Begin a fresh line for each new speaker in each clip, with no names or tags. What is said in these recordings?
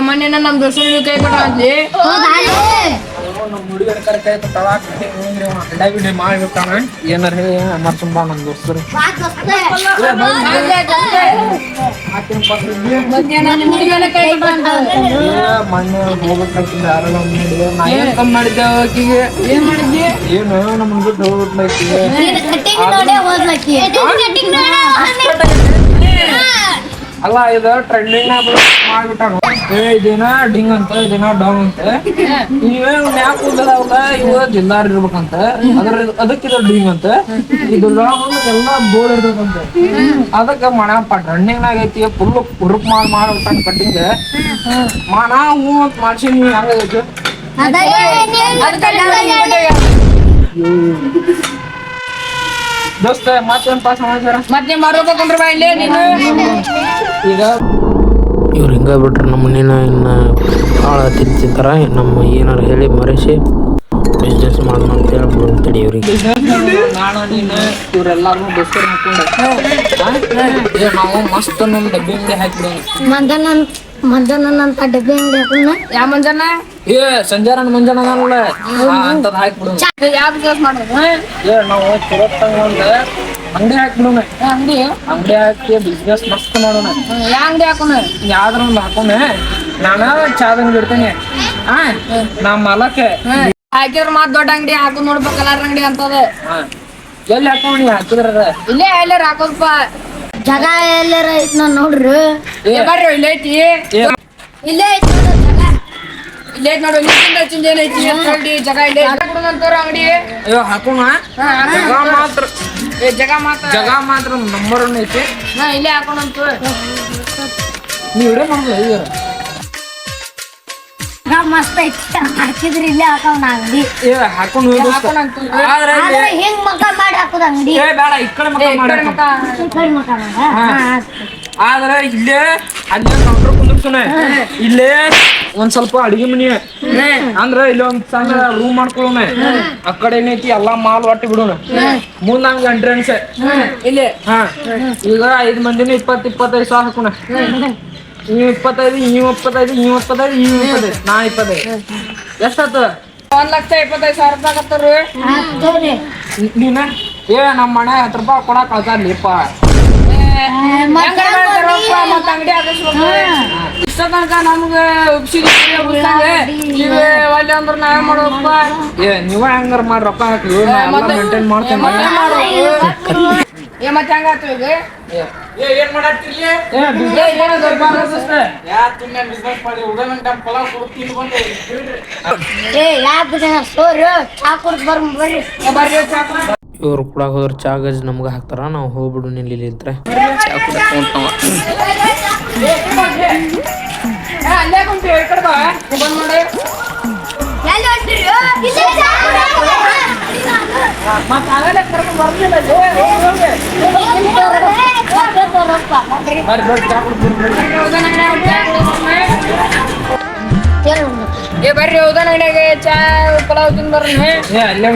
ಮೊನ್ನೆ ನಮ್ ದೋಸ್ತರು ಕೈ ಕೊಟ್ಟ
ನಮ್ಮ ಕೈ ಬಿಡಿ ಮಾಡ್ಬಿಟ್ಟಾನ ಏನಾರ ಹೇಳಿ ತುಂಬಾ ನಮ್ಮ ದೋಸ್ತರು.
ಕೈ ಕೊಟ್ಟ ಅಂತ
ಮೊನ್ನೆ ಹೋಗ್ಬೇಕಾಯ್ತಿಲ್ಲ ಯಾರೆಲ್ಲ ಮಾಡಿದೆ ನಾ ಏನ್ ಕಮ್ಮಿ ಮಾಡಿದ್ದೆ ಆಕಿಗೆ
ಏನ್ ಮಾಡಿದ್ದಿ?
ಏನು ನಮ್ಮನ್ ಬಿಟ್ಟು ಹೋಗ್ಬಿಟ್ಲೈತಿ ಅಲ್ಲ ಇದು ಟ್ರೆಂಡಿಂಗ್ ಮಾಡ್ಬಿಟ್ಟಾನು ಏ ಇದೇನ ಡಿಂಗ್ ಅಂತ ಇದೇನ ಡೌನ್ ಅಂತ ಇವೇ ಮ್ಯಾಕ್ ಕೂದಲವಲ್ಲ ಇವ ಜಿಲ್ಲಾರ್ ಇರ್ಬೇಕಂತ ಅದ್ರ ಅದಕ್ಕೆ ಇದು ಡಿಂಗ್ ಅಂತ ಇದು ಲಾಂಗ್ ಎಲ್ಲ ಬೋರ್ ಇರ್ಬೇಕಂತ ಅದಕ್ಕೆ ಮಣಪ್ಪ ಟ್ರೆಂಡಿಂಗ್ ಆಗೈತಿ ಫುಲ್ ಉರುಪ್ ಮಾಡಿ ಮಾಡ್ಬಿಟ್ಟಾನ ಕಟ್ಟಿಂಗ್ ಮಾನ ಹೂ ಅಂತ ಮಾಡ್ಸಿ ನೀವು ಹೆಂಗೈತಿ ದೋಸ್ತ ಮತ್ತೇನಪ್ಪ ಸಮಾಚಾರ
ಮತ್ತೆ ಮರೋಕೊಂಡ್ರ ಬಾ ಇಲ್ಲೇ ನೀನು?
ಈಗ?
ಇವ್ರು ಹಿಂಗ ಬಿಟ್ರೆ ನಮ್ಮ ಮನೇನ ಇನ್ನು ಭಾಳ ತಿಂತಿರ್ತಾರೆ. ನಮ್ಮ ಏನಾರು ಹೇಳಿ ಮರೆಸಿ ಬಿಸ್ನೆಸ್ ಮಾಡೋಣ ಅಂತ ಹೇಳ್ಬೋದು ತಡಿ ಇವ್ರಿಗೆ.
ನಾನು ನೀನು ಇವರೆಲ್ಲರೂ ದೋಸ್ತರು ಹಾಕೊಂಡು. ಮಸ್ತ ನಾವು ಮಸ್ತ್ ನಮ್ಮ ಡಬ್ಬಿ ಅಂಗಡಿ ಹಾಕಿಬಿಡೋಣ
ಅಂತ ಡಬ್ಬಿ ಅಂಗಡಿ ಹಾಕೋಣ
ಯಾ ಮಂಜಾನ
ಏ ಸಂಜಾರನ್ ಮುಂಜಾನ ಅದಾನಲ್ಲ ಅಂತದ್ ಹಾಕ್ಬಿಡೋಣ
ಯಾವ ಬಿಸ್ನೆಸ್ ಮಾಡೋದು?
ಏ ನಾವು ಚುರತ್ತಂಗ ಒಂದ್ ಅಂಗಡಿ ಹಾಕ್ಬಿಡೋಣ
ಅಂಗಡಿ?
ಅಂಗಡಿ ಹಾಕಿ ಬಿಸ್ನೆಸ್ ಮಸ್ತ್ ಮಾಡೋಣ.
ಯಾ ಅಂಗಡಿ ಹಾಕೋಣ?
ಯಾವ್ದ್ರ ಒಂದು ಹಾಕೋಣ. ನಾನು ಚಾದ ಅಂಗಡಿ ಇಡ್ತೇನೆ ಹಾ. ನಮ್ಮ ಮಾಲಕ್ಕೆ.
ಹಾಕಿದ್ರ ಮತ್ ದೊಡ್ಡ ಅಂಗಡಿ ಹಾಕೋದ್ ನೋಡ್ಬೇಕು ಕಲರ್ ಅಂಗಡಿ ಅಂತದ.
ಎಲ್ಲಿ ಹಾಕೋಣ ಹಾಕಿದ್ರ
ಇಲ್ಲೇ ಎಲ್ಲಾರ ಹಾಕೋದಪ್ಪ
ಜಾಗ ಎಲ್ಲಾರ ಐತ್ ನಾನ್ ನೋಡ್ರಿ
ಬರ್ರಿ ಇಲ್ಲೇ ಐತಿ.
ಇಲ್ಲೇ ಐತ್ ನೋಡು ಜಾಗ.
ಇಲ್ಲೇ ಐತಿ ನೋಡು ಏನೈತಿ ಜಾಗ ಇಲ್ಲೇ? ಅಂಗಡಿ.
ಅಯ್ಯೋ ಹಾಕೋಣ. ಜಾಗ ಮಾತ್ರ.
ಏ ಜಾಗ ಮಾತ್ರ.
ಜಾಗ ಮಾತ್ರ ನಂಬರ್ ಒನ್ ಐತಿ.
ಹಾ ಇಲ್ಲೇ ಹಾಕೋಣಂತ.
ನೀವು ಇಡೇ ಮಾಡಲ್ಲ ಈಗ
ಜಾಗ ಮಸ್ತ್ ಐತಿ. ಹಾಕಿದ್ರಿ ಇಲ್ಲೇ ಹಾಕೋಣ ಅಂಗಡಿ.
ಏ ಹಾಕೊಂಡು ಹೋಗಿ ಆದ್ರೆ
ಹಿಂಗ್ ಹಾಕೋದ ಅಂಗಡಿ
ಏ ಬೇಡ ಈ ಕಡೆ ಮಕ್ಕ ಮಾಡಿ
ಈ ಕಡೆ ಮಕ ಮಾಡ.
ಆದ್ರೆ ಇಲ್ಲೇ ಅಲ್ಲೇ ಕೌಂಟರ್ ಕುಂದಿರ್ತಾನೆ ಇಲ್ಲೇ ಒಂದ್ ಸ್ವಲ್ಪ ಅಡಿಗೆ ಮನಿ. ಅಂದ್ರ ಇಲ್ಲಿ ಒಂದ್ ಸಣ್ಣ ರೂಮ್ ಮಾಡ್ಕೊಳ್ಳೋಣ. ಆ ಕಡೆ ಏನೈತಿ ಎಲ್ಲಾ ಮಾಲ್ ಒಟ್ಟಿ ಬಿಡೋಣ. ಮುಂದ್ ಹಂಗ ಎಂಟ್ರೆನ್ಸ್
ಇಲ್ಲೇ.
ಹಾ. ಈಗ ಐದ್ ಮಂದಿನ ಇಪ್ಪತ್ ಇಪ್ಪತ್ತೈದು ಸಾವಿರ ಹಾಕೋಣ. ನೀವು ಇಪ್ಪತ್ತೈದು ನೀವು ಇಪ್ಪತ್ತೈದು ನೀವು ಇಪ್ಪತ್ತೈದು ನೀವು ಇಪ್ಪತ್ತೈದು. ನಾ ಇಪ್ಪತ್ತೈದು. ಎಷ್ಟಾಗ್ತದ
ಒಂದ್ ಲಕ್ಷ ಇಪ್ಪತ್ತೈದು ಸಾವಿರ ರೂಪಾಯಿ ಆಗತ್ತಾರ
ನೀನ? ಏ ನಮ್ಮ ಮನೆ ಹತ್ತು ರೂಪಾಯಿ ಕೊಡಕ್ ಕಳ್ತಾರ್ಲಿಪ್ಪ
ಮತ್ತ ಅಂಗಡಿ ಹಾಕಿಸ್ಬೇಕು ಇಷ್ಟ ತನಕ ನಮ್ಗ ಒಳ್ಳೆ ಅಂದ್ರ ನಾವೇ ಮಾಡೋಪ್ಪ
ಏ ನೀವ ಹೆಂಗಾರ ಮಾಡಿ ರೊಕ್ಕ ಹಾಕಿ ಮೇಂಟೈನ್ ಮಾಡ್ತೇನೆ
ಏ ಮತ್ತೆ ಹಂಗಾತು ಈಗ?
ಏನ್ ಏ
ಬಿಸ್ನೆಸ್ ಸೋರು ಚಾ ಕುಡ್ದು ಬರ್ ಬರ್ರಿ
ಏ, ಬರ್ರಿ ಚಾಪ.
ಇವ್ರು ಕೂಡ ಹೋದ್ರ ಚಾ ಗಜ್ ನಮ್ಗೆ ಹಾಕ್ತಾರ, ನಾವು ಹೋಗ್ಬಿಡು ನಿಲ್ಲಿ ಇದ್ರೆ.
ಬರ್ರಿ.
ಹೌದಾ ಅಂಗಡಿಯಾಗ ಚಾ ಪಲಾವ್ ತಿಂದ್ ಬರ್ರಿ
ಏ ಅಲ್ಲೇ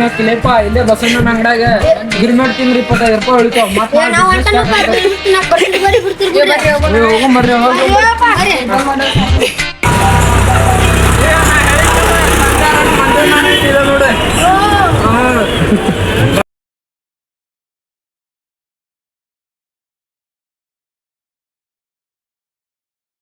ಇಲ್ಲೇ ಬಸಣ್ಣ ಅಂಗಡ್ಯಾಗ ಗಿರ್ಮೆಟ್ ತಿಂದ್ರಿ ಇಪ್ಪತ್ತೈದು ರೂಪಾಯಿ ಉಳಿತಾವ ಮತ್ತೆ. ಹೋಗಂಬರ್ರಿ